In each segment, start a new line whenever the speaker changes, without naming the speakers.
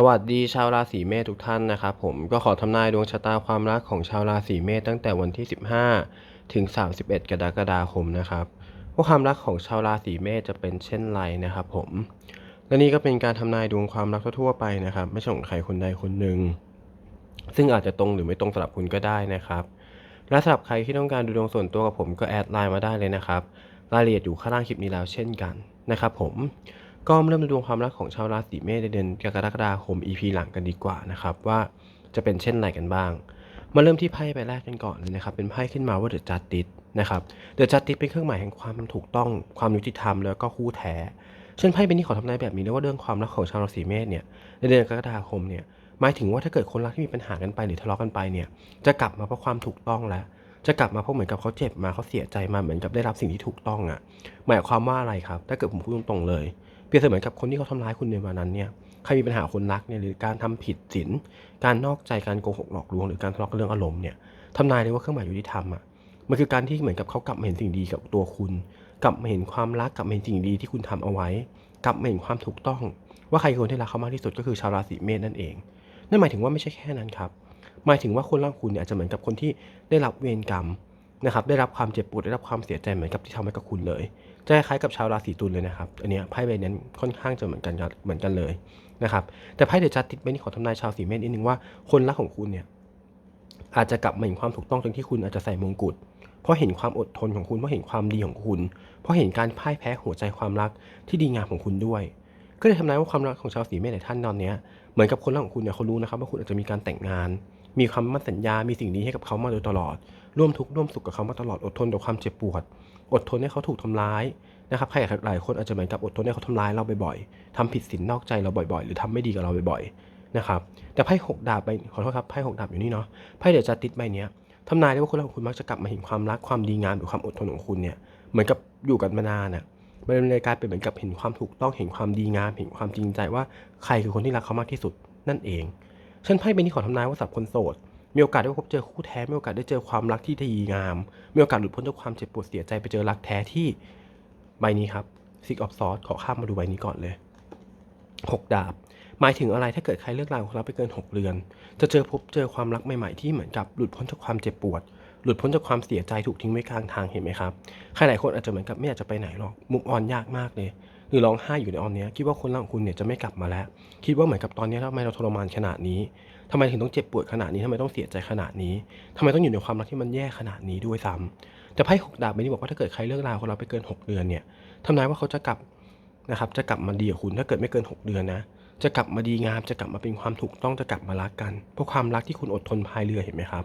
สวัสดีชาวราศีเมษทุกท่านนะครับผมก็ขอทำนายดวงชะตาความรักของชาวราศีเมษตั้งแต่วันที่ 15 ถึง 31 กรกฎาคมนะครับว่าความรักของชาวราศีเมษจะเป็นเช่นไรนะครับผมและนี่ก็เป็นการทำนายดวงความรักทั่วไปนะครับ ไม่ใช่ของใครคนใดคนหนึ่งซึ่งอาจจะตรงหรือไม่ตรงสำหรับคุณก็ได้นะครับ และสำหรับใครที่ต้องการดูดวงส่วนตัวกับผมก็แอดไลน์มาได้เลยนะครับรายละเอียดอยู่ข้างล่างคลิปนี้แล้วเช่นกันนะครับผม ก็เริ่มดูดวงความรักของชาวราศีเมษในเดือนกรกฎาคม EP หลังกันดีกว่านะครับว่าจะเป็นเช่นไรกันบ้าง มาเริ่มที่ไพ่ใบแรกกันก่อนเลยนะครับ เป็นไพ่ขึ้นมาว่าเดอะจัดติสนะครับเดอะจัดติสเป็นเครื่องหมายแห่งความถูกต้องความยุติธรรมแล้วก็คู่แท้ เช่นไพ่เป็นที่ขอทำนายแบบนี้เลยว่าเรื่องความรักของชาวราศีเมษเนี่ยในเดือนกรกฎาคมเนี่ยหมายถึงว่าถ้าเกิดคนรักที่มีปัญหากันไปหรือทะเลาะกันไปเนี่ยจะกลับมาเพราะความถูกต้องแล้วจะกลับมาเพราะเหมือนกับเขาเจ็บมาเขาเสียใจมาเหมือนกับได้รับสิ่งที่ถูกต้องอะ่ะหมายความว่าอะไรครับ ถ้าเกิดผมพูดตรงๆเลย เปรียบเสมือนกับคนที่เขาทำร้ายคุณในวันนั้นเนี่ยใครมีปัญหาคนรักเนี่ยหรือการทำผิดศีลการนอกใจการโกหกหลอกลวงหรือการทะเลาะกันเรื่องอารมณ์เนี่ยทำนายเลยว่าเครื่องหมายยุติธรรมอะมันคือการที่เหมือนกับเขากลับมาเห็นสิ่งดีกับตัวคุณ กลับมาเห็นความรักกลับมาเห็นสิ่งดีที่คุณทำเอาไว้ กลับมาเห็นความถูกต้อง ว่าใครคือคนที่รักเขามากที่สุดก็คือชาวราศีเมษนั่นเองนั่นหมายถึงว่าไม่ใช่แค่นั้นครับหมายถึงว่าคนรักคุณเนี่ยอาจจะเหมือนกับคนที่ได้รับเวรกรรม นะครับได้รับความเจ็บปวดได้รับความเสียใจเหมือนกับที่ทำให้กับคุณเลยจะคล้ายกับชาวราศีตุลเลยนะครับอันนี้ไพ่ใบนั้นค่อนข้างจะเหมือนกันเหมือนกันเลยนะครับแต่ไพ่เดอะจัดติดใบนี้ขอทำนายชาวสีเมษนิดนึงว่าคนรักของคุณเนี่ยอาจจะกลับมาเห็นความถูกต้องตรงที่คุณอาจจะใส่มงกุฎเพราะเห็นความอดทนของคุณเพราะเห็นความดีของคุณ เพราะเห็นการพ่ายแพ้หัวใจความรักที่ดีงามของคุณด้วย ก็เลยทำนายว่าความรักของชาวสีเมษหลายท่านตอนนี้เหมือนกับคนรักของคุณเนี่ยเขารู้นะครับว่าคุณอาจจะมีการแต่งงาน มีความมั่นสัญญา มีสิ่งดีให้กับเขามาโดยตลอด ร่วมทุกข์ร่วมสุขกับเขามาตลอดอดทนต่อความเจ็บปวด อดทนให้เขาถูกทำร้ายนะครับใครหลายคนอาจจะเหมือนกับอดทนให้เขาทำร้ายเราบ่อยๆทำผิดศีลนอกใจเราบ่อยๆ หรือทำไม่ดีกับเราบ่อยๆนะครับแต่ไพ่หกดาบใบขอโทษครับไพ่หกดาบอยู่นี่เนาะไพ่เดี๋ยวจะติดใบเนี้ยทำนายได้ว่าคนรักของคุณมักจะกลับมาเห็นความรักความดีงามหรือความอดทนของคุณเนี่ยเหมือนกับอยู่กันมานานอะมันเลยกลายเป็นเหมือนกับเห็นความถูกต้องเห็นความดีงามเห็นความจริงใจว่าใครคือคนที่รักเขามากที่สุดนั่นเองฉันไพ่ใบนี้ขอทำนายว่าสับคนโสด มีโอกาสได้พบเจอคู่แท้มีโอกาสได้เจอความรักที่ดีงามมีโอกาสหลุดพ้นจากความเจ็บปวดเสียใจไปเจอรักแท้ที่ใบนี้ครับซิกออฟซอสขอข้ามมาดูใบนี้ก่อนเลย 6 ดาบ หมายถึงอะไรถ้าเกิดใครเลิกราของเราไปเกิน 6 เดือน จะเจอพบเจอความรักใหม่ๆที่เหมือนกับหลุดพ้นจากความเจ็บปวด หลุดพ้นจากความเสียใจถูกทิ้งไว้กลางทางเห็นไหมครับใครหลายคนอาจจะเหมือนกับไม่อยากจะไปไหนหรอกมุกออนยากมากเลย หรือร้องไห้อยู่ในออนเนี้ยคิดว่าคนรักของคุณเนี่ยจะไม่กลับมาแล้ว คิดว่าเหมือนกับตอนนี้ทำไมเราทรมานขนาดนี้ทำไมถึงต้องเจ็บปวดขนาดนี้ทำไมต้องเสียใจขนาดนี้ทำไมต้องอยู่ในความรักที่มันแย่ขนาดนี้ด้วยซ้ำแต่ไพ่หกดาบใบนี้บอกว่าถ้าเกิดใครเลิกราของเราไปเกิน 6 เดือนเนี่ยทำนายว่าเขาจะกลับนะครับจะกลับมาดีกับคุณถ้าเกิดไม่เกิน 6 เดือนนะจะกลับมาดีงามจะกลับมาเป็นความถูกต้องจะกลับมารักกันเพราะความรักที่คุณอดทนพายเรือเห็นไหมครับ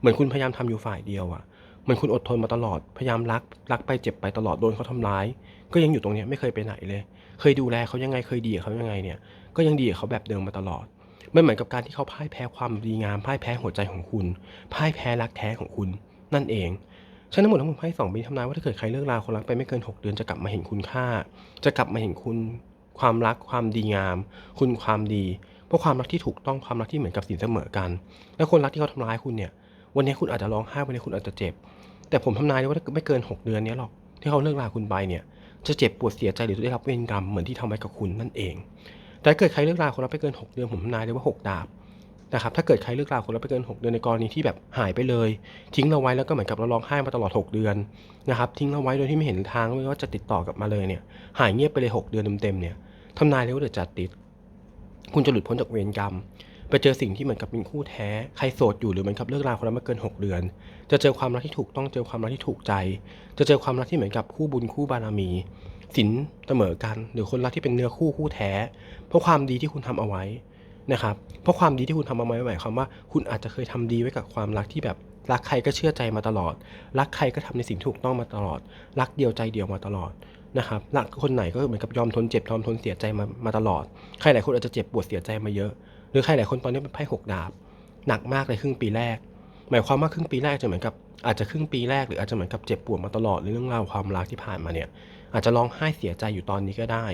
เหมือนคุณพยายามทำอยู่ฝ่ายเดียวอะ เหมือนคุณอดทนมาตลอด พยายามรัก รักไปเจ็บไปตลอด โดนเขาทำร้าย ก็ยังอยู่ตรงนี้ไม่เคยไปไหนเลย เคยดูแลเขายังไง เคยดีกับเขายังไงเนี่ย ก็ยังดีกับเขาแบบเดิมมาตลอดไม่เหมือนกับการที่เขาพ่ายแพ้ความดีงาม พ่ายแพ้หัวใจของคุณ พ่ายแพ้รักแท้ของคุณ นั่นเองฉะนั้นหมดทั้งหมดไพ่สองใบทำนายว่าถ้าเกิดใครเลิกราคนรักไปไม่เกิน 6 เดือนจะกลับมาเห็นคุณค่า จะกลับมาเห็นคุณความรักความดีงาม คุณความดีเพราะความรักที่ถูกต้องความรักที่เหมือนกับสินเสมอกัน และคนรักที่เขาทำร้ายคุณเนี่ย วันนี้คุณอาจจะร้องไห้วันนี้คุณอาจจะเจ็บ แต่ผมทำนายได้ว่าไม่เกิน 6 เดือนนี้หรอก ที่เขาเลิกราคุณไปเนี่ย จะเจ็บปวดเสียใจหรือได้รับเวรกรรมเหมือนที่ทำไว้กับคุณนั่นเอง แต่เกิดใครเลิกราคนรักไปเกิน 6 เดือนผมทำนายได้ว่า 6 ดาบนะครับถ้าเกิดใครเลิกราคนรักไปเกิน 6 เดือนในกรณีที่แบบหายไปเลย ทิ้งเราไว้แล้วก็เหมือนกับเราร้องไห้มาตลอด 6 เดือนนะครับทิ้งเราไว้โดยที่ไม่เห็นทางว่าจะติดต่อกลับมาเลยเนี่ยหายเงียบไปเลย 6 เดือนเต็มๆเนี่ยทำนายเลยว่าเดี๋ยวจะติด คุณจะหลุดพ้นจากเวรกรรม ไปเจอสิ่งที่เหมือนกับเป็นคู่แท้ ใครโสดอยู่หรือเหมือนกับเลิกราคนรักมาเกิน 6 เดือน จะเจอความรักที่ถูกต้องเจอความรักที่ถูกใจ จะเจอความรักที่เหมือนกับคู่บุญคู่บารมีสินเสมอกันหรือคนรักที่เป็นเนื้อคู่คู่แท้ เพราะความดีที่คุณทำเอาไว้นะครับเพราะความดีที่คุณทำเอาไว้หมายความว่า คุณอาจจะเคยทำดีไว้กับความรักที่แบบรักใครก็เชื่อใจมาตลอด รักใครก็ทำในสิ่งถูกต้องมาตลอด รักเดียวใจเดียวมาตลอดนะครับรักคนไหนก็เหมือนกับยอมทนเจ็บยอมทนเสียใจมามาตลอด ใครหลายคนอาจจะเจ็บปวดเสียใจมาเยอะ รือใครหลายคนตอนนี้เป็นไพ่หกดาบ หนักมากเลยครึ่งปีแรก หมายความว่าครึ่งปีแรกจะเหมือนกับอาจจะครึ่งปีแรกหรืออาจจะเหมือนกับเจ็บปวดมาตลอดหรือเรื่องราวความรักที่ผ่านมาเนี่ย อาจจะร้องไห้เสียใจอยู่ตอนนี้ก็ได้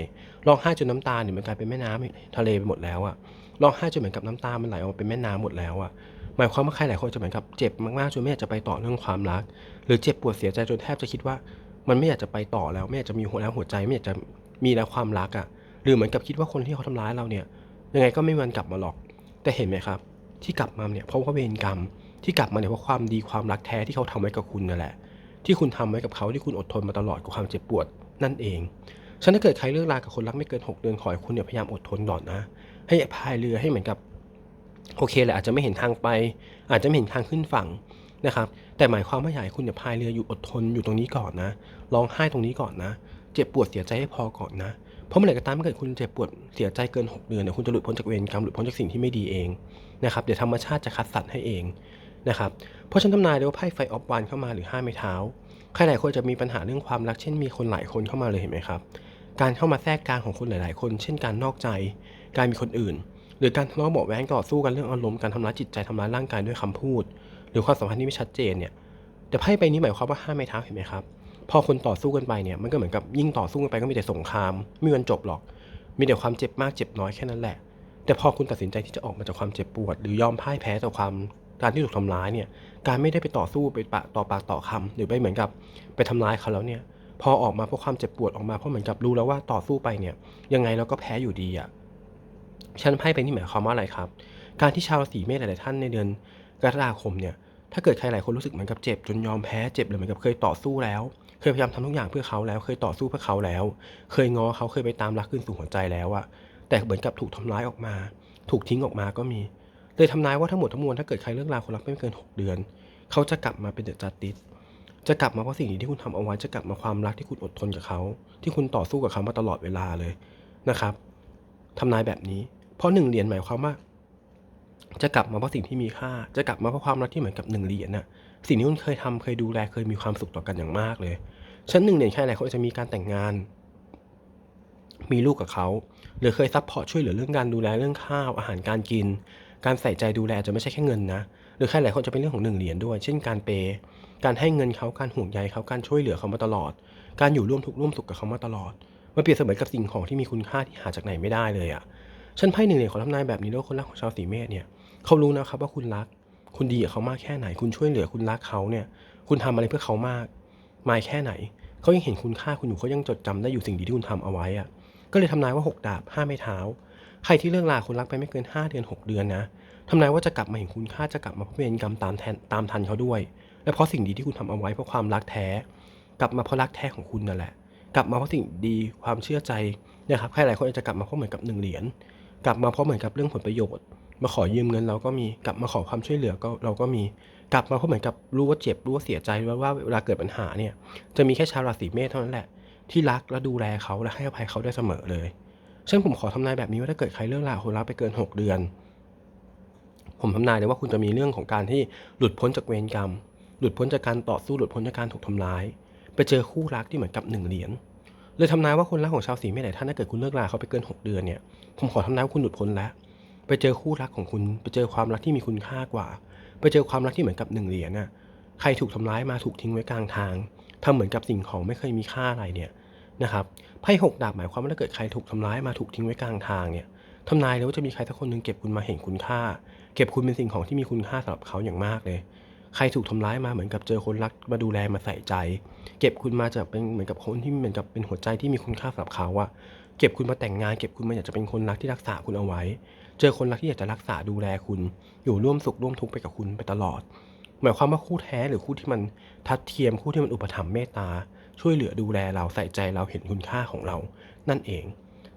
ร้องไห้จนน้ำตาเนี่ยมันกลายเป็นแม่น้ำทะเลไปหมดแล้วอะร้องไห้จนเหมือนกับน้ำตามันไหลออกมาเป็นแม่น้ำหมดแล้วอะหมายความว่าใครหลายคนจะเหมือนกับเจ็บมากๆจนไม่อยากจะไปต่อเรื่องความรัก หรือเจ็บปวดเสียใจจนแทบจะคิดว่า มันไม่อยากจะไปต่อแล้วไม่อยากจะมีหัวแล้วหัวใจไม่อยากจะมีแล้วความรักอะ่ะหรือเหมือนกับคิดว่าคนที่เขาทำร้ายเราเนี่ย ยังไงก็ไม่มันกลับมาหรอก แต่เห็นไหมครับ ที่กลับมาเนี่ยเพราะว่าเวรกรรมที่กลับมาเนี่ยเพราะความดีความรักแท้ที่เขาทำไว้กับคุณนั่นแหละ ที่คุณทำไว้กับเขาที่คุณอดทนมาตลอดกับความเจ็บปวดนั่นเองฉะนั้นถ้าเกิดใครเลิกรากับคนรักไม่เกิน 6 เดือนขอให้คุณเนี่ยพยายามอดทนก่อนนะ ให้พายเรือให้เหมือนกับโอเคแหละอาจจะไม่เห็นทางไป อาจจะไม่เห็นทางขึ้นฝั่งนะครับ แต่หมายความว่าอยากให้คุณเนี่ยพายเรืออยู่อดทนอยู่ตรงนี้ก่อนนะร้องไห้ตรงนี้ก่อนนะ เจ็บปวดเสียใจให้พอก่อนนะ เพราะเมื่อไหร่ก็ตามเกิดคุณเจ็บปวดเสียใจเกิน 6 เดือนเนี่ยคุณจะหลุดพ้นจากเวรกรรมหลุดพ้นจากสิ่งที่ไม่ดีเองนะครับเดี๋ยวธรรมชาติจะคัดสรรให้เองนะครับเพราะฉันทำนายเลยว่าไพ่ไฟออฟวันเข้ามาหรือห้าไม้เท้าใครหลายคนจะมีปัญหาเรื่องความรักเช่นมีคนหลายคนเข้ามาเลยเห็นไหมครับ การเข้ามาแทรกกลางของคนหลาย ๆ คน เช่นการนอกใจ การมีคนอื่น หรือการทะเลาะเบาะแว้งต่อสู้กันเรื่องอารมณ์การทำร้ายจิตใจทำร้ายร่างกายด้วยคำพูด หรือความสัมพันธ์ที่ไม่ชัดเจนเนี่ยแต่ไพ่ใบนี้หมายความว่าห้าไม้เท้าเห็นไหมครับ พอคนต่อสู้กันไปเนี่ยมันก็เหมือนกับยิ่งต่อสู้กันไปก็มีแต่สงครามไม่มีวันจบหรอก มีแต่ความเจ็บมากเจ็บน้อยแค่นั้นแหละ แต่พอคุณตัดสินใจที่จะออกมาจากความเจ็บปวด หรือยอมพ่ายแพ้ต่อความการที่ถูกทำร้ายเนี่ยการไม่ได้ไปต่อสู้ไปปะต่อปากต่อคำหรือไปเหมือนกับไปทำร้ายเขาแล้วเนี่ยพอออกมาเพราะความเจ็บปวดออกมาเพราะเหมือนกับรู้แล้วว่าต่อสู้ไปเนี่ยยังไงเราก็แพ้อยู่ดีอะ่ะฉันไพ่ไปนี่หมายความว่าอะไรครับ การที่ชาวราศีเมษหลายๆท่านในเดือนกรกฎาคมเนี่ยถ้าเกิดใครหลายคนรู้สึกเหมือนกับเจ็บจนยอมแพ้เจ็บหรือเหมือนกับเคยต่อสู้แล้ว เคยพยายามทำทุกอย่างเพื่อเขาแล้ว เคยต่อสู้เพื่อเขาแล้ว เคยง้อเขาเคยไปตามรักขึ้นสู่หัวใจแล้วอะแต่เหมือนกับถูกทำร้ายออกมา ถูกทิ้งออกมาก็มีเลยทำนายว่าทั้งหมดทั้งมวลถ้าเกิดใครเลิกราคนรักไม่เกิน 6 เดือน เขาจะกลับมาเป็นเดอะจัสติสจะกลับมาเพราะสิ่งที่คุณทำเอาไว้จะกลับมาความรักที่คุณอดทนกับเขา ที่คุณต่อสู้กับเขามาตลอดเวลาเลยนะครับทำนายแบบนี้ เพราะหนึ่งเหรียญหมายความว่า จะกลับมาเพราะสิ่งที่มีค่า จะกลับมาเพราะความรักที่เหมือนกับหนึ่งเหรียญน่ะ สิ่งที่คุณเคยทำเคยดูแลเคยมีความสุขต่อกันอย่างมากเลยฉันหนึ่งเหรียญแค่ไหนเขาจะมีการแต่งงาน มีลูกกับเขา หรือเคยซัพพอร์ตช่วยเหลือเรื่องการดูแลเรื่องข้าวอาหารการกิน การใส่ใจดูแลอาจจะไม่ใช่แค่เงินนะ หรือใครหลายคนจะเป็นเรื่องของหนึ่งเหรียญด้วย เช่นการเปย์การให้เงินเขาการห่วงใยเขาการช่วยเหลือเขามาตลอด การอยู่ร่วมทุกข์ร่วมสุขกับเขามาตลอด มันเปรียบเสมือนกับสิ่งของที่มีคุณค่าที่หาจากไหนไม่ได้เลยอะ่ะฉันไพ่หนึ่งเหรียญขอทำนายแบบนี้ด้วคนรักของชาวสีเมษเนี่ย เขารู้นะครับว่าคุณรัก คุณดีกับเขามากแค่ไหน คุณช่วยเหลือคุณรักเขาเนี่ย คุณทำอะไรเพื่อเขามากมายแค่ไหน เขายังเห็นคุณค่าคุณอยู่เขายังจดจำได้อยู่สิ่งดีที่คุณทำเอาไว้อะก็เลยทำนายว่าหกดาบห้าไม้เท้า ใครที่เลิกลาคนรักไปไม่เกิน 5 เดือน 6 เดือนนะทำนายว่าจะกลับมาเห็นคุณค่าจะกลับมาเพราะเวรกรรมตามแทนตามทันเขาด้วย และเพราะสิ่งดีที่คุณทำเอาไว้เพราะความรักแท้ กลับมาเพราะรักแท้ของคุณนั่นแหละ กลับมาเพราะสิ่งดีความเชื่อใจนะครับใครหลายคนอาจจะกลับมาเพราะเหมือนกับหนึ่งเหรียญกลับมาเพราะเหมือนกับเรื่องผลประโยชน์ มาขอยืมเงินเราก็มีกลับมาขอความช่วยเหลือก็เราก็มีกลับมาเพราะเหมือนกับรู้ว่าเจ็บรู้ว่าเสียใจว่าว่าเวลาเกิดปัญหาเนี่ย จะมีแค่ชาวราศีเมษเท่านั้นแหละ ที่รักและดูแลเขาและให้อภัยเขาได้เสมอเลยฉันผมขอทำนายแบบนี้ว่าถ้าเกิดใครเลิกลาคนรักไปเกิน 6 เดือน ผมทำนายเลยว่าคุณจะมีเรื่องของการที่หลุดพ้นจากเวรกรรม หลุดพ้นจากการต่อสู้หลุดพ้นจากการถูกทำร้าย ไปเจอคู่รักที่เหมือนกับหนึ่งเหรียญเลยทำนายว่าคนรักของชาวสีเมษหลายท่านถ้าเกิดคุณเลิกลาเขาไปเกิน 6 เดือนเนี่ยผมขอทำนายว่าคุณหลุดพ้นแล้ว ไปเจอคู่รักของคุณไปเจอความรักที่มีคุณค่ากว่า ไปเจอความรักที่เหมือนกับหนึ่งเหรียญน่ะใครถูกทำร้ายมาถูกทิ้งไว้กลางทางทำเหมือนกับสิ่งของไม่เคยมีค่าอะไรเนี่ยนะครับไพ่หกดาบหมายความว่าถ้าเกิดใครถูกทำร้ายมาถูกทิ้งไว้กลางทางเนี่ยทำนายเลยว่าจะมีใครสักคนหนึ่งเก็บคุณมาเห็นคุณค่า เก็บคุณเป็นสิ่งของที่มีคุณค่าสำหรับเขาอย่างมากเลย ใครถูกทำร้ายมาเหมือนกับเจอคนรักมาดูแลมาใส่ใจ เก็บคุณมาจากเป็นเหมือนกับคนที่เหมือนกับเป็นหัวใจที่มีคุณค่าสำหรับเขาอะเก็บคุณมาแต่งงาน เก็บคุณมาอยากจะเป็นคนรักที่รักษาคุณเอาไว้ เจอคนรักที่อยากจะรักษาดูแลคุณ อยู่ร่วมสุขร่วมทุกข์ไปกับคุณไปตลอด หมายความว่าคู่แท้หรือคู่ที่มันทัดเทียมคู่ที่มันอุปถัมภ์เมตตา ช่วยเหลือดูแลเราใส่ใจเราเห็นคุณค่าของเรา นั่นเอง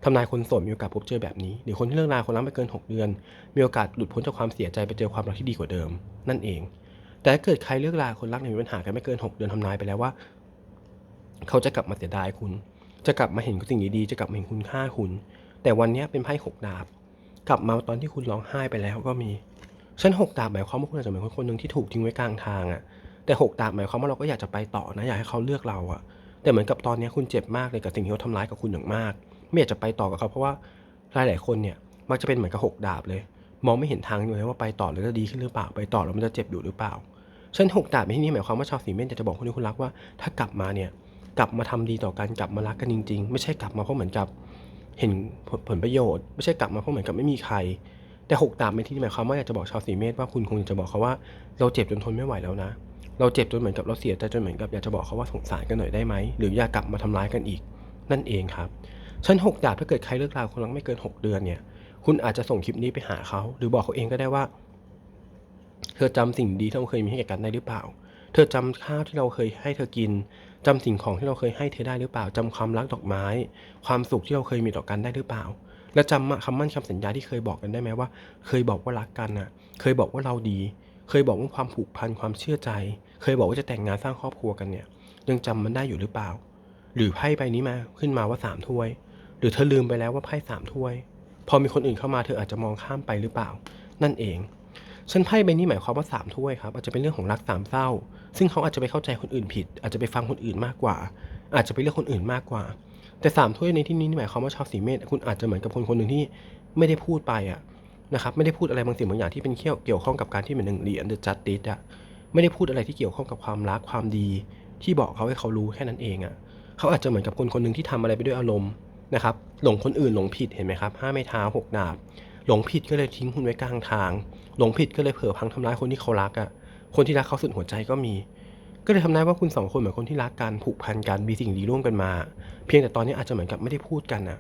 ทำนายคนโสดมีโอกาสพบเจอแบบนี้หรือคนที่เลิกราคนรักไม่เกิน 6 เดือน มีโอกาสหลุดพ้นจากความเสียใจไปเจอความรักที่ดีกว่าเดิม นั่นเอง แต่ถ้าเกิดใครเลิกราคนรักเนี่ยมีปัญหากันไม่เกิน 6 เดือนทำนายไปแล้วว่า เขาจะกลับมาเสียดายคุณ จะกลับมาเห็นสิ่งดีๆจะกลับมาเห็นคุณค่าคุณ แต่วันนี้เป็นไพ่หกดาบ กลับมาตอนที่คุณร้องไห้ไปแล้วก็มีฉันหกดาบหมายความว่าคุณอาจจะเป็นคนคนหนึ่งที่ถูกทิ้งไว้กลางทางอะแต่หกดาบหมายความว่าเราก็อยากจะไปต่อนะอยากให้เขาเลือกเราอะแต่เหมือนกับตอนนี้คุณเจ็บมากเลยกับสิ่งที่เขาทำร้ายกับคุณอย่างมาก ไม่อยากจะไปต่อกับเขาเพราะว่าหลายหลายๆคนเนี่ยมักจะเป็นเหมือนกับหกดาบเลย มองไม่เห็นทางเลยว่าไปต่อแล้วจะดีขึ้นหรือเปล่าไปต่อแล้วมันจะเจ็บอยู่หรือเปล่าฉันหกดาบในที่นี้หมายความว่าชาวสีเมษอยากจะบอกคนที่คุณรักว่า ถ้ากลับมาเนี่ยกลับมาทำดีต่อกันกลับมารักกันจริง ๆ ไม่ใช่กลับมาเพราะเหมือนกับ เห็นผลประโยชน์ ไม่ใช่กลับมาเพราะเหมือนกับไม่มีใคร แต่หกดาบในที่นี้หมายความว่าอยากจะบอกชาวสีเมษว่าคุณคงจะบอกเขาว่าเราเจ็บจนทนไม่ไหวแล้วนะ เราเจ็บจนเหมือนกับเราเสียใจจนเหมือนกับอยากจะบอกเขาว่าสงสารกันหน่อยได้ไหมหรืออย่ากลับมาทำร้ายกันอีก นั่นเองครับชั้นหกดาบถ้าเกิดใครเลิกราคนรักไม่เกิน 6 เดือนเนี่ย คุณอาจจะส่งคลิปนี้ไปหาเขา หรือบอกเขาเองก็ได้ว่า เธอจำสิ่งดีที่เราเคยมีให้แก่กันได้หรือเปล่า เธอจำข้าวที่เราเคยให้เธอกิน จำสิ่งของที่เราเคยให้เธอได้หรือเปล่าจำความรักดอกไม้ ความสุขที่เราเคยมีต่อกันได้หรือเปล่า และจำคำมั่นคำสัญญาที่เคยบอกกันได้ไหมว่า เคยบอกว่ารักกันน่ะ เคยบอกว่าเราดี เคยบอกว่าความผูกพันความเชื่อใจ เคยบอกว่าจะแต่งงานสร้างครอบครัวกันเนี่ย ยังจำมันได้อยู่หรือเปล่า หรือไพ่ใบนี้มาขึ้นมาว่าสามถ้วย หรือเธอลืมไปแล้วว่าไพ่สามถ้วย พอมีคนอื่นเข้ามาเธออาจจะมองข้ามไปหรือเปล่า นั่นเองฉันไพ่ใบนี้หมายความว่าสามถ้วยครับอาจจะเป็นเรื่องของรักสามเศร้า ซึ่งเขาอาจจะไปเข้าใจคนอื่นผิด อาจจะไปฟังคนอื่นมากกว่า อาจจะไปเลือกคนอื่นมากกว่า แต่สามถ้วยในที่นี้หมายความว่าชาวสีเมษคุณอาจจะเหมือนกับคนคนหนึ่งที่ไม่ได้พูดไปอะนะครับไม่ได้พูดอะไรบางสิ่งบางอย่างที่เป็นเกี่ยวเกี่ยวข้องกับการที่เป็นหนึ่งเหรียญเดอะจัดติสอะไม่ได้พูดอะไรที่เกี่ยวข้องกับความรักความดี ที่บอกเขาให้เขารู้แค่นั้นเองอะเขาอาจจะเหมือนกับคนคนหนึ่งที่ทำอะไรไปด้วยอารมณ์นะครับหลงคนอื่นหลงผิดเห็นไหมครับห้าไม้เท้าหกดาบหลงผิดก็เลยทิ้งคุณไว้กลางทาง หลงผิดก็เลยเผลอพังทำร้ายคนที่เขารักอะ่ะ คนที่รักเขาสุดหัวใจก็มี ก็เลยทำนายว่าคุณสองคนเหมือนคนที่รักกันผูกพันกันมีสิ่งดีร่วมกันมา เพียงแต่ตอนนี้อาจจะเหมือนกับไม่ได้พูดกันนะ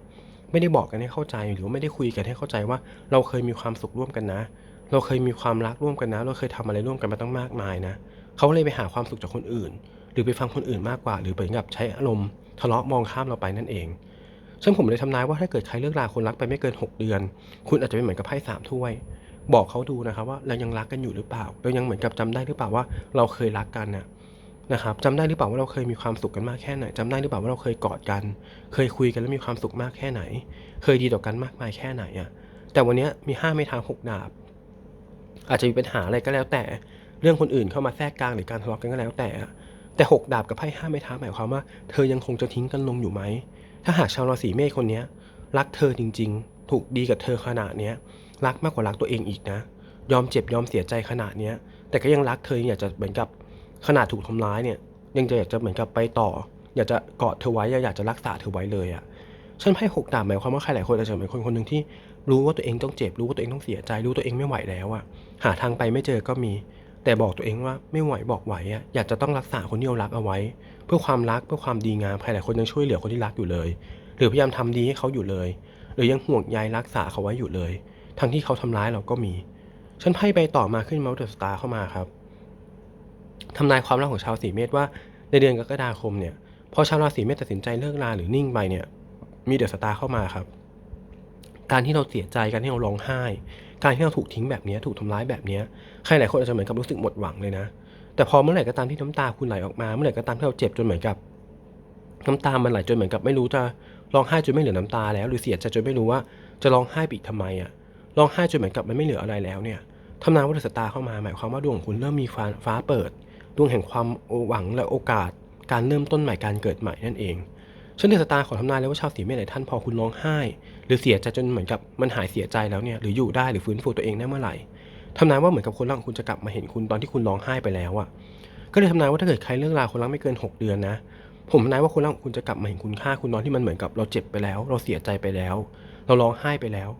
ไม่ได้บอกกันให้เข้าใจหรือไม่ได้คุยกันให้เข้าใจว่า เราเคยมีความสุขร่วมกันนะ เราเคยมีความรักร่วมกันนะ เราเคยทำอะไรร่วมกันมาตั้งมากมายนะเขาเลยไปหาความสุขจากคนอื่น หรือไปฟังคนอื่นมากกว่า หรือเหมือนกับใช้อารมณ์ทะเลาะมองข้ามเราไปนั่นเองซึ่งผมเลยทำนายว่าถ้าเกิดใครเลิกราคนรักไปไม่เกิน 6 เดือน คุณอาจจะเป็นเหมือนกับไพ่สามถ้วย บอกเขาดูนะครับว่าเรายังรักกันอยู่หรือเปล่า เรายังเหมือนกับจำได้หรือเปล่าว่าเราเคยรักกันนะนะครับจำได้หรือเปล่าว่าเราเคยมีความสุขกันมากแค่ไหนจำได้หรือเปล่าว่าเราเคยกอดกัน เคยคุยกันแล้วมีความสุขมากแค่ไหน เคยดีต่อกันมากมายแค่ไหนอะแต่วันนี้มีห้าไม่ทางหกดาบ อาจจะมีปัญหาอะไรก็แล้วแต่เรื่องคนอื่นเข้ามาแทรกกลางหรือการทะเลาะกันก็แล้วแต่อะแต่หกดาบกับไพ่ห้าไม้ท้าหมายความว่าเธอยังคงจะทิ้งกันลงอยู่ไหมถ้าหากชาวราศีเมษคนนี้รักเธอจริง ๆ ถูกดีกับเธอขนาดเนี้ย รักมากกว่ารักตัวเองอีกนะ ยอมเจ็บยอมเสียใจขนาดเนี้ย แต่ก็ยังรักเธออยากจะเหมือนกับขนาดถูกทำร้ายเนี่ย ยังจะอยากจะเหมือนกับไปต่อ อยากจะกอดเธอไว้อยากจะรักษาเธอไว้เลยอะ่ะฉันไพ่หกดาบหมายความว่าใครหลายคนอาจจะเป็นคนคนหนึ่งที่รู้ว่าตัวเองต้องเจ็บรู้ว่าตัวเองต้องเสียใจรู้ตัวเองไม่ไหวแล้วอะ่ะหาทางไปไม่เจอก็มี แต่บอกตัวเองว่าไม่ไหวบอกไหวอะ่ะอยากจะต้องรักษาคนที่เรารักเอาไว้ เพื่อความรักเพื่อความดีงามใครหลายคนยังช่วยเหลือคนที่รักอยู่เลย หรือพยายามทำดีให้เขาอยู่เลย หรือยังห่วงใยรักษาเขาไว้อยู่เลย ทั้งที่เขาทำร้ายเราก็มี ฉันไพ่ใบต่อมาขึ้นมาเดอะสตาร์เข้ามาครับทำนายความรักของชาวสีเมษว่าในเดือนกรกฎาคมเนี่ยพอชาวราศีเมษตัดสินใจเลิกลาหรือนิ่งไปเนี่ยมีเดอะสตาร์เข้ามาครับ การที่เราเสียใจการที่เราร้องไห้ การที่เราถูกทิ้งแบบนี้ถูกทำร้ายแบบนี้ใครหลายคนอาจจะเหมือนกับรู้สึกหมดหวังเลยนะ แต่พอเมื่อไหร่ก็ตามที่น้ำตาคุณไหลออกมา เมื่อไหร่ก็ตามที่เราเจ็บจนเหมือนกับ น้ำตามันไหลจนเหมือนกับ ไม่รู้จะร้องไห้จนไม่เหลือน้ำตาแล้ว หรือเสียใจจนไม่รู้ว่าจะร้องไห้ไปอีกทำไมอะ ร้องไห้จนเหมือนกับมันไม่เหลืออะไรแล้วเนี่ยทำนายว่าเดอะสตาเข้ามาหมายความว่าดวงของคุณเริ่มมีฟ้าฟ้าเปิด ดวงแห่งความหวังและโอกาส การเริ่มต้นใหม่การเกิดใหม่นั่นเองฉันเดอะสตาขอทำนายเลยว่าชาวสีเมษหลายท่านพอคุณร้องไห้ หรือเสียใจจนเหมือนกับมันหายเสียใจแล้วเนี่ยหรืออยู่ได้หรือฟื้นฟูตัวเองได้เมื่อไหร่ทำนายว่าเหมือนกับคนรักคุณจะกลับมาเห็นคุณตอนที่คุณร้องไห้ไปแล้วอะก็เลยทำนายว่าถ้าเกิดใครเลิกราคนรักไม่เกิน 6 เดือนนะ ผมทำนายว่าคนรักคุณจะกลับมาเห็นคุณค่าคุณตอนที่มันเหมือนกับเราเจ็บไปแล้ว เราเสียใจไปแล้ว เราร้องไห้ไปแล้ว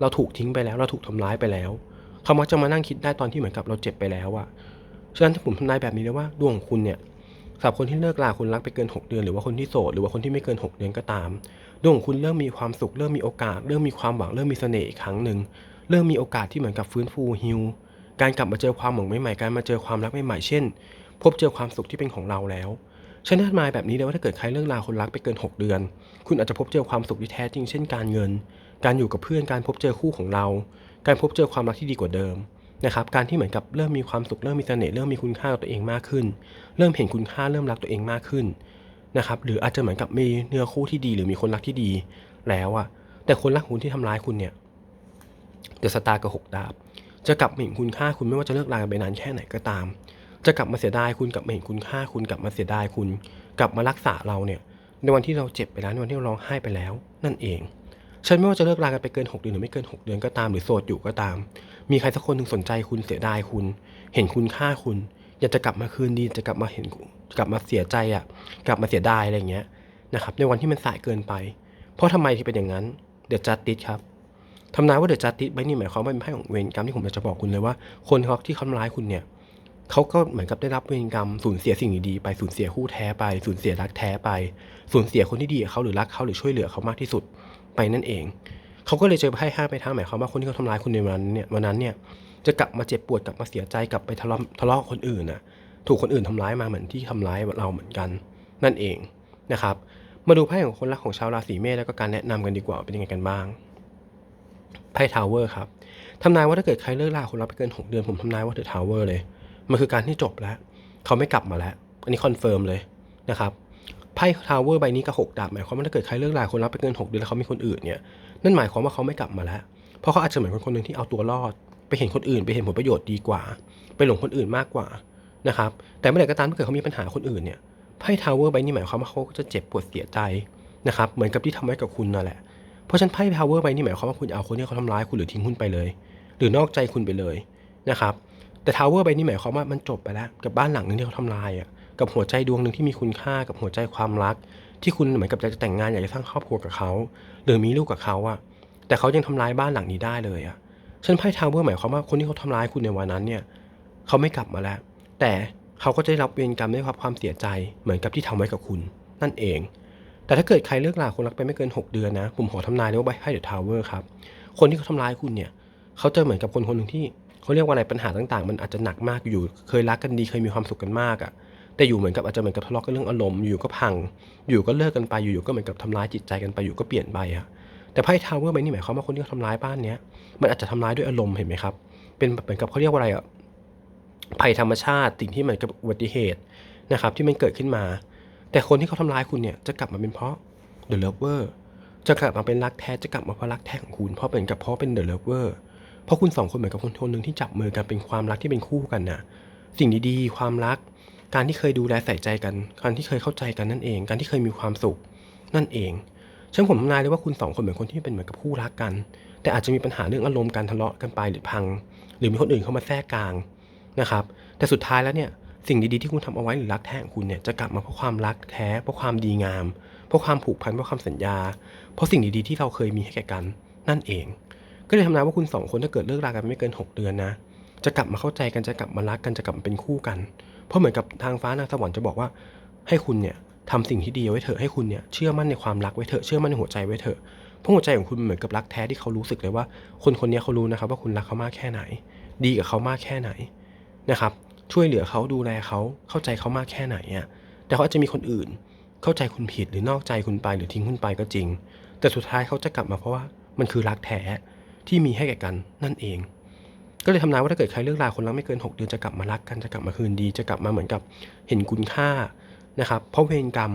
เราถูกทิ้งไปแล้วเราถูกทำร้ายไปแล้ว เขามักจะมานั่งคิดได้ตอนที่เหมือนกับเราเจ็บไปแล้วอะฉะนั้นผมทำนายแบบนี้เลยว่าดวงของคุณเนี่ยสำหรับคนที่เลิกราคนรักไปเกิน 6 เดือน หรือว่าคนที่โสดหรือว่าคนที่ไม่เกิน 6 เดือนก็ตามดวงของคุณเริ่มมีความสุขเริ่มมีโอกาส เริ่มมีความหวังเริ่มมีเสน่ห์อีกครั้งหนึ่งเริ่มมีโอกาสที่เหมือนกับฟื้นฟูฮิลการกลับมาเจอความหวังใหม่ๆการมาเจอความรักใหม่ๆเช่น พบเจอความสุขที่เป็นของเราแล้วฉันทำนายแบบนี้เลยว่าถ้าเกิดใครเลิกลาคนรักไปเกิน 6 เดือน คุณอาจจะพบเจอความสุขที่แท้จริงเช่นการเงิน การอยู่กับเพื่อนการพบเจอคู่ของเรา การพบเจอความรักที่ดีกว่าเดิมนะครับการที่เหมือนกับเริ่มมีความสุขเริ่มมีเสน่ห์เริ่มมีคุณค่าตัวเองมากขึ้น เริ่มเห็นคุณค่าเริ่มรักตัวเองมากขึ้นนะครับหรืออาจจะเหมือนกับมีเนื้อคู่ที่ดี หรือมีคนรักที่ดีแล้วอะแต่คนรักคุณที่ทำร้ายคุณเนี่ยเดอะสตาร์กับหกดาบ จะกลับมาเห็นคุณค่าคุณไม่ว่าจะเลิกลากันไปนานแค่ไหนก็ตาม จะกลับมาเสียดายคุณกลับมาเห็นคุณค่าคุณกลับมาเสียดายคุณ กลับมารักษาเราเนี่ยในวันที่เราเจ็บไปแล้วในวันที่เราร้องไห้ไปแล้ว นั่นเอง ฉันไม่ว่าจะเลิกลากันไปเกิน 6 เดือนหรือไม่เกิน 6 เดือนก็ตามหรือโสดอยู่ก็ตาม มีใครสักคนหนึ่งสนใจคุณเสียดายคุณ เห็นคุณค่าคุณ อยากจะกลับมาคืนดีจะกลับมาเห็นกลับมาเสียใจอะ กลับมาเสียดายอะไรเงี้ยนะครับในวันที่มันสายเกินไป เพราะทำไมที่เป็นอย่างนั้นเดี๋ยวจัดติดครับทำนายว่าเดี๋ยวจัดติดไว้นี่หมายความว่าเป็นไพ่ของเวรกรรมที่ผมอยากจะบอกคุณเลยว่า คนเขาที่ทำร้ายคุณเนี่ยเขาก็เหมือนกับได้รับเวรกรรมสูญเสียสิ่งดีๆไปสูญเสียคู่แท้ไปสูญเสียรักแท้ไปสูญเสียคนที่ดีกับเขาหรือรักเขาหรือช่วยเหลือเขามากที่สุด ไปนั่นเอง เขาก็เลยเจอไพ่ห้าไปทางหมายความว่าคนที่เขาทำร้ายคุณในวันนั้นเนี่ยวันนั้นเนี่ยจะกลับมาเจ็บปวดกลับมาเสียใจกลับไปทะเลาะทะเลาะคนอื่นน่ะถูกคนอื่นทำร้ายมาเหมือนที่ทำร้ายเราเหมือนกัน นั่นเองนะครับ มาดูไพ่ของคนรักของชาวราศีเมษแล้วก็การแนะนำกันดีกว่าเป็นยังไงกันบ้างไพ่ทาวเวอร์ครับทำนายว่าถ้าเกิดใครเลิกลาคนรักไปเกิน 6 เดือนผมทำนายว่าเดอทาวเวอร์เลย มันคือการที่จบแล้ว เขาไม่กลับมาแล้ว อันนี้คอนเฟิร์มเลยนะครับ ไพ่ทาวเวอร์ใบนี้กับหกดาบหมายความว่าถ้าเกิดใครเลิกลาคนรักไปเกิน6เดือนแล้วเขามีคนอื่นเนี่ยนั่นหมายความว่าเขาไม่กลับมาแล้ว เพราะเขาอาจจะเหมือนคนคนหนึ่งที่เอาตัวรอด ไปเห็นคนอื่น ไปเห็นผลประโยชน์ดีกว่า ไปหลงคนอื่นมากกว่านะครับแต่เมื่อไหร่ก็ตามถ้าเกิดเขามีปัญหาคนอื่นเนี่ยไพ่ทาวเวอร์ใบนี้หมายความว่าเขาก็จะเจ็บปวดเสียใจนะครับเหมือนกับที่ทำไว้กับคุณนั่นแหละเพราะฉะนั้นไพ่ทาวเวอร์ใบนี้หมายความว่าคุณเอาคนที่เขาทำร้ายคุณหรือทิ้งคุณไปเลย หรือนอกใจคุณไปเลยนะครับแต่ทาวเวอร์ใบนี้หมายความว่ามันจบไปแล้วกับบ้านหลังนึงที่เขาทำลายอะ กับหัวใจดวงหนึ่งที่มีคุณค่ากับหัวใจความรัก ที่คุณเหมือนกับอยากจะแต่งงานอยากจะสร้างครอบครัวกับเขาหรือมีลูกกับเขาอะแต่เขายังทำร้ายบ้านหลังนี้ได้เลยอะฉันไพ่ทาวเวอร์หมายความว่าคนที่เขาทำร้ายคุณในวันนั้นเนี่ยเขาไม่กลับมาแล้ว แต่เขาก็จะได้รับเวรกรรมได้รับความเสียใจเหมือนกับที่ทำไว้กับคุณ นั่นเอง แต่ถ้าเกิดใครเลิกลาคนรักไปไม่เกิน 6 เดือนนะผมขอทำนายเลยว่าใบไพ่เดอะทาวเวอร์ครับคนที่เขาทำร้ายคุณเนี่ยเขาเจอเหมือนกับคนคนหนึ่งที่เขาเรียกว่าอะไรปัญหาต่างๆ มันอาจจะหนักมากอยู่ เคยรักกันดีเคยมีความสุขกันมากอะ่ะ แต่อยู่เหมือนกับอาจจะเหมือนกับทะเลาะกันเรื่องอารมณ์อยู่ก็พัง อยู่ก็เลิกกันไปอยู่ๆก็เหมือนกับทำร้ายจิตใจกันไปอยู่ก็เปลี่ยนไปอะแต่ไพ่ทาวเวอร์ใบนี้หมายความว่าคนที่เขาทำร้ายบ้านเนี้ยมันอาจจะทำร้ายด้วยอารมณ์เห็นไหมครับเป็นเหมือนกับเขาเรียกว่าอะไรอะภัยธรรมชาติสิ่งที่เหมือนกับอุบัติเหตุนะครับที่มันเกิดขึ้นมา แต่คนที่เขาทำร้ายคุณเนี่ยจะกลับมาเป็นเพราะ The Lover จะกลับมาเป็นรักแท้จะกลับมาเพราะรักแท้ของคุณเพราะเป็นกับเพราะเป็น The Lover เพราะคุณสองคนเหมือนกับคนคนหนึ่งที่จับมือกันเป็นความรักที่เป็นคู่กันนะสิ่งดีๆ ความรัก การที่เคยดูแลใส่ใจกัน การที่เคยเข้าใจกันนั่นเอง การที่เคยมีความสุขนั่นเองฉันผมทำนายเลยว่าคุณสองคนเหมือนคนที่เป็นเหมือนกับคู่รักกัน แต่อาจจะมีปัญหาเรื่องอารมณ์การทะเลาะกันไปหรือพัง หรือมีคนอื่นเข้ามาแทรกกลางนะครับ แต่สุดท้ายแล้วเนี่ยสิ่งดีๆที่คุณทำเอาไว้หรือรักแท้ของคุณเนี่ยจะกลับมาเพราะความรักแท้เพราะความดีงาม เพราะความผูกพันเพราะความสัญญา เพราะสิ่งดีๆที่เราเคยมีให้แก่กันนั่นเอง ก็เลยทำนายว่าคุณสองคนถ้าเกิดเลิกรากันไม่เกิน 6 เดือนนะจะกลับมาเข้าใจกันจะกลับมารักกันจะกลับมาเป็นคู่กันเราะเหมือนกับทางฟ้านางสวรรค์จะบอกว่า ให้คุณเนี่ยทำสิ่งที่ดีไว้เถอะให้คุณเนี่ยเชื่อมั่นในความรักไว้เถอะเชื่อมั่นในหัวใจไว้เถอะเพราะหัวใจของคุณเหมือนกับรักแท้ที่เขารู้สึกเลยว่า คนคนนี้เขารู้นะครับ ว่าคุณรักเขามากแค่ไหน ดีกับเขามากแค่ไหนนะครับ ช่วยเหลือเขาดูแลเขาเข้าใจเขามากแค่ไหนอะแต่เขาอาจจะมีคนอื่น เข้าใจคุณผิดหรือนอกใจคุณไปหรือทิ้งคุณไปก็จริง แต่สุดท้ายเขาจะกลับมาเพราะว่ามันคือรักแท้ที่มีให้แก่กันนั่นเอง ก็เลยทำนายว่าถ้าเกิดใครเลิกลาคนรักไม่เกิน 6 เดือนจะกลับมารักกันจะกลับมาคืนดี จะกลับมาเหมือนกับเห็นคุณค่านะครับ เพราะเวรกรรม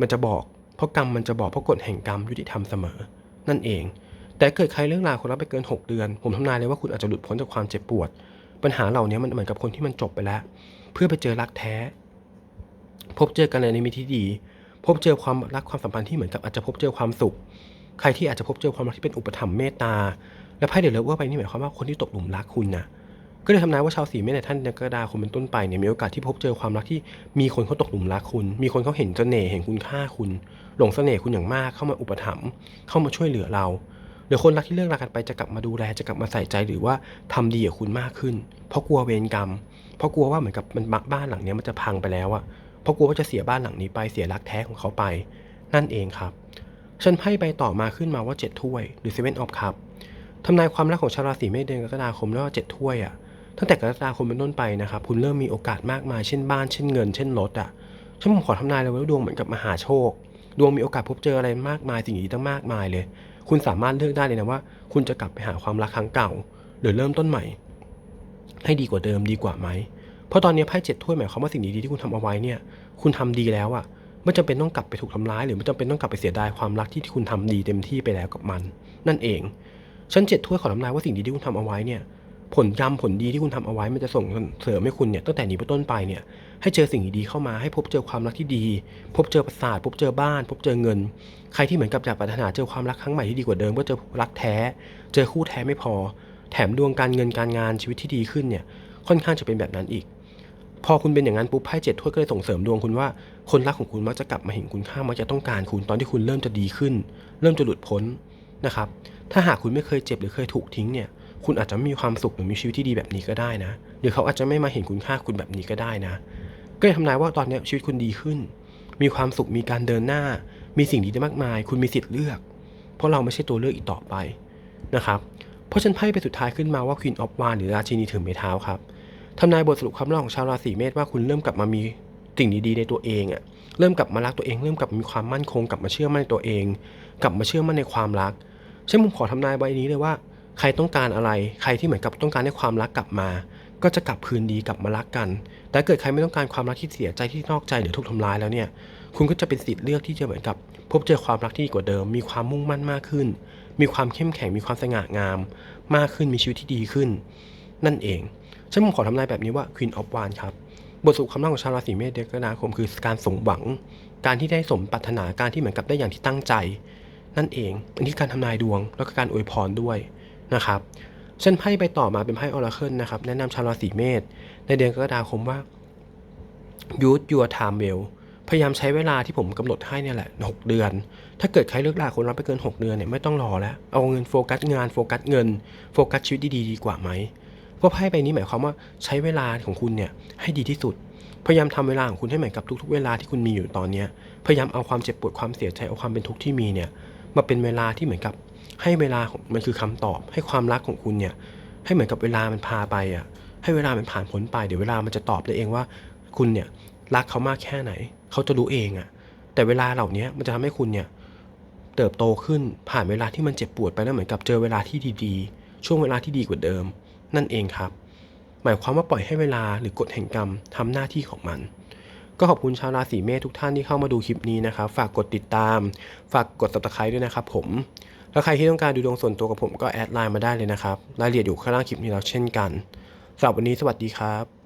มันจะบอก เพราะกรรมมันจะบอกเพราะกฎแห่งกรรมยุติธรรมเสมอ นั่นเอง แต่เกิดใครเลิกลาคนรักไปเกิน 6 เดือน ผมทำนายเลยว่าคุณอาจจะหลุดพ้นจากความเจ็บปวด ปัญหาเหล่านี้มันเหมือนกับคนที่มันจบไปแล้ว เพื่อไปเจอรักแท้ พบเจอกันในมิตที่ดี พบเจอความรักความสัมพันธ์ที่เหมือนกับอาจจะพบเจอความสุข ใครที่อาจจะพบเจอความรักที่เป็นอุปถัมภ์เมตตา และไพ่เดลเลอร์ว่าไปนี่หมายความว่าคนที่ตกหลุมรักคุณนะก็เลยทำนายว่าชาวสีเมษในท่านกระดาคมเป็นต้นไปเนี่ยมีโอกาสที่พบเจอความรักที่มีคนเขาตกหลุมรักคุณ มีคนเขาเห็นเสน่ห์เห็นคุณค่าคุณ หลงเสน่ห์คุณอย่างมากเข้ามาอุปถัมภ์เข้ามาช่วยเหลือเราหรือคนรักที่เลิกรากันไปจะกลับมาดูแลจะกลับมาใส่ใจหรือว่าทำดีกับคุณมากขึ้น เพราะกลัวเวรกรรม เพราะกลัวว่าเหมือนกับมันบ้านหลังนี้มันจะพังไปแล้วอะเพราะกลัวว่าจะเสียบ้านหลังนี้ไปเสียรักแท้ของเขาไป นั่นเองครับฉันไพ่ใบต่อมาขึ้นมาว่าเจ็ดถ้วยหรือ Seven of Cup ทำนายความรักของชาวราศีเมษเดือนกรกฎาคมแล้วว่าเจ็ดถ้วยอะตั้งแต่กรกฎาคมเป็นต้นไปนะครับคุณเริ่มมีโอกาสมากมายเช่นบ้านเช่นเงินเช่นรถอะฉันผมขอทำนายเลยว่าดวงเหมือนกับมหาโชค ดวงมีโอกาสพบเจออะไรมากมายสิ่งดีๆตั้งมากมายเลย คุณสามารถเลือกได้เลยนะว่า คุณจะกลับไปหาความรักครั้งเก่า หรือเริ่มต้นใหม่ ให้ดีกว่าเดิมดีกว่าไหมเพราะตอนนี้ไพ่เจ็ดถ้วยหมายความว่าสิ่งดีๆที่คุณทำเอาไว้เนี่ย คุณทำดีแล้วอะไม่จำเป็นต้องกลับไปถูกทำร้าย หรือไม่จำเป็นต้องกลับไปเสียดายความรักที่คุณทำดีเต็มที่ไปแล้วกับมัน นั่นเอง ฉันเจ็ดถ้วยขอทำนายว่าสิ่งดีที่คุณทำเอาไว้เนี่ย ผลกรรมผลดีที่คุณทำเอาไว้มันจะส่งเสริมให้คุณเนี่ยตั้งแต่นี้เป็นต้นไปเนี่ย ให้เจอสิ่งดีๆเข้ามาให้พบเจอความรักที่ดี พบเจอประสาท พบเจอบ้าน พบเจอเงิน ใครที่เหมือนกับอยากปรารถนาเจอความรักครั้งใหม่ที่ดีกว่าเดิมก็เจอรักแท้ เจอคู่แท้ไม่พอ แถมดวงการเงินการงานชีวิตที่ดีขึ้นเนี่ย ค่อนข้างจะเป็นแบบนั้นอีก พอคุณเป็นอย่างนั้นปุ๊บไพ่เจ็ดถ้วยก็เลยส่งเสริมดวงคุณว่าคนรักของคุณมักจะกลับมาเห็นคุณค่ามักจะต้องการคุณตอนที่คุณเริ่มจะดีขึ้น เริ่มจะหลุดพ้นนะครับ ถ้าหากคุณไม่เคยเจ็บหรือเคยถูกทิ้งเนี่ย คุณอาจจะไม่มีความสุขหรือมีชีวิตที่ดีแบบนี้ก็ได้นะ หรือเขาอาจจะไม่มาเห็นคุณค่าคุณแบบนี้ก็ได้นะ ก็เลยทำนายว่าตอนนี้ชีวิตคุณดีขึ้น มีความสุข มีการเดินหน้า มีสิ่งดีได้มากมาย คุณมีสิทธิ์เลือก เพราะเราไม่ใช่ตัวเลือกอีกต่อไปนะครับ เพราะฉันไพ่ไปสุดท้ายขึ้นมาว่า Queen of w a n d หรือราชินีถือไม้เท้าครับทำนายบทสรุปความรักของชาวราศีเมษว่าคุณเริ่มกลับมามีสิ่งดีๆในตัวเองอะเริ่มกลับมารักตัวเอง เริ่มกลับมีความมั่นคง กลับมาเชื่อมั่นในตัวเอง กลับมาเชื่อมั่นในความรัก ฉันผมขอทำนายใบนี้เลยว่า ใครต้องการอะไร ใครที่เหมือนกับต้องการให้ความรักกลับมา ก็จะกลับคืนดีกลับมารักกัน แต่เกิดใครไม่ต้องการความรักที่เสียใจที่นอกใจหรือถูกทำร้ายแล้วเนี่ย คุณก็จะเป็นสิทธิ์เลือกที่จะเหมือนกับ พบเจอความรักที่ดีกว่าเดิม มีความมุ่งมั่นมากขึ้น มีความเข้มแข็ง มีความสง่างาม มากขึ้น มีชีวิตที่ดีขึ้น นั่นเอง ฉันผมขอทำนายแบบนี้ว่า Queen of Wands ครับ บทสรุปคำนำของชาวราศีเมษเดือนกรกฎาคมคือการสมหวัง การที่ได้สมปรารถนา การที่เหมือนกับได้อย่างที่ตั้งใจ นั่นเอง อันนี้การทำนายดวงแล้วก็การอวยพรด้วยนะครับฉันไพ่ไปต่อมาเป็นไพ่ออราเคิลนะครับแนะนำชาวราศีเมษในเดือนกรกฎาคมว่า use your time well พยายามใช้เวลาที่ผมกำหนดให้เนี่ยแหละ6เดือน ถ้าเกิดใครเลิกลาคนรักไปเกิน 6 เดือนเนี่ยไม่ต้องรอแล้ว เอาเงินโฟกัสงานโฟกัสเงินโฟกัสชีวิตดีๆดีกว่าไหมเพราะไพ่ใบนี้หมายความว่าใช้เวลาของคุณเนี่ยให้ดีที่สุด พยายามทำเวลาของคุณให้เหมือนกับทุกๆ เวลาที่คุณมีอยู่ตอนนี้พยายามเอาความเจ็บปวดความเสียใจเอาความเป็นทุกข์ที่มีเนี่ย มาเป็นเวลาที่เหมือนกับให้เวลาของมันคือคำตอบ ให้ความรักของคุณเนี่ยให้เหมือนกับเวลามันพาไปอะให้เวลามันผ่านพ้นไปเดี๋ยวเวลามันจะตอบได้เองว่า คุณเนี่ยรักเขามากแค่ไหน เขาจะรู้เองอะแต่เวลาเหล่านี้มันจะทำให้คุณเนี่ยเติบโตขึ้นผ่านเวลาที่มันเจ็บปวดไปแล้วเหมือนกับเจอเวลาที่ดีๆ ช่วงเวลาที่ดีกว่าเดิม นั่นเองครับ หมายความว่าปล่อยให้เวลาหรือกฎแห่งกรรมทำหน้าที่ของมัน ก็ขอบคุณชาวราศีเมษทุกท่านที่เข้ามาดูคลิปนี้นะครับ ฝากกดติดตาม ฝากกด subscribe ด้วยนะครับผมแล้วใครที่ต้องการดูดวงส่วนตัวกับผมก็แอดไลน์มาได้เลยนะครับ รายละเอียดอยู่ข้างล่างคลิปนี้แล้วเช่นกันสำหรับวันนี้สวัสดีครับ